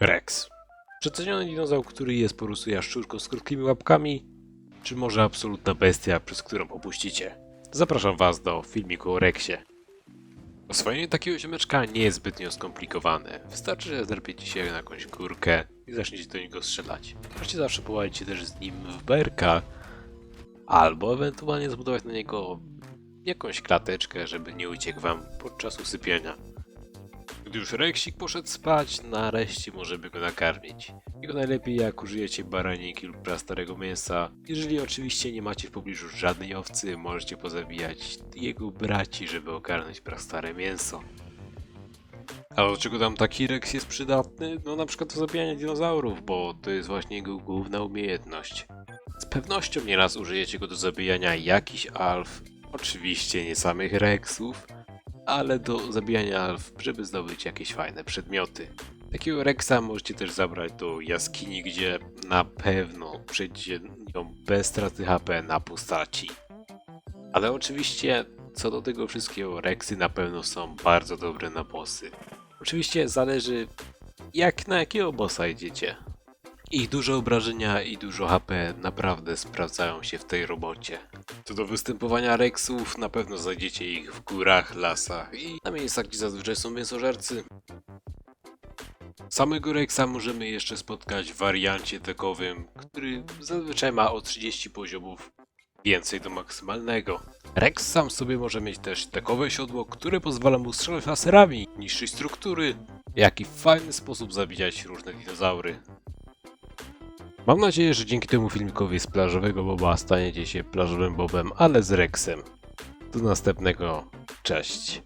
Rex. Przeceniony dinozaur, który jest po prostu jaszczurką z krótkimi łapkami, czy może absolutna bestia, przez którą popuścicie? Zapraszam Was do filmiku o Rexie. Oswojenie takiego ziomeczka nie jest zbytnio skomplikowane. Wystarczy, że zerpiecie się na jakąś górkę i zaczniecie do niego strzelać. Możecie zawsze połazić też z nim w berka, albo ewentualnie zbudować na niego jakąś klateczkę, żeby nie uciekł Wam podczas usypiania. Gdy już Reksik poszedł spać, nareszcie możemy go nakarmić. Jego najlepiej jak użyjecie baraniki lub prastarego mięsa. Jeżeli oczywiście nie macie w pobliżu żadnej owcy, możecie pozabijać jego braci, żeby ogarnąć prastare mięso. A do czego tam taki Rex jest przydatny? No na przykład do zabijania dinozaurów, bo to jest właśnie jego główna umiejętność. Z pewnością nieraz użyjecie go do zabijania jakichś alf, oczywiście nie samych Rexów, ale do zabijania alf, żeby zdobyć jakieś fajne przedmioty. Takiego Rexa możecie też zabrać do jaskini, gdzie na pewno przejdziecie ją bez straty HP na postaci. Ale oczywiście, co do tego wszystkiego, Rexy na pewno są bardzo dobre na bossy. Oczywiście zależy, jak na jakiego bossa idziecie. Ich duże obrażenia i dużo HP naprawdę sprawdzają się w tej robocie. Co do występowania Rexów, na pewno znajdziecie ich w górach, lasach i na miejscach, gdzie zazwyczaj są mięsożercy. Samego Rexa możemy jeszcze spotkać w wariancie tekowym, który zazwyczaj ma o 30 poziomów więcej do maksymalnego. Rex sam sobie może mieć też tekowe siodło, które pozwala mu strzelać laserami, niszczyć struktury, jak i w fajny sposób zabijać różne dinozaury. Mam nadzieję, że dzięki temu filmikowi z plażowego Boba staniecie się plażowym Bobem, ale z Rexem. Do następnego. Cześć.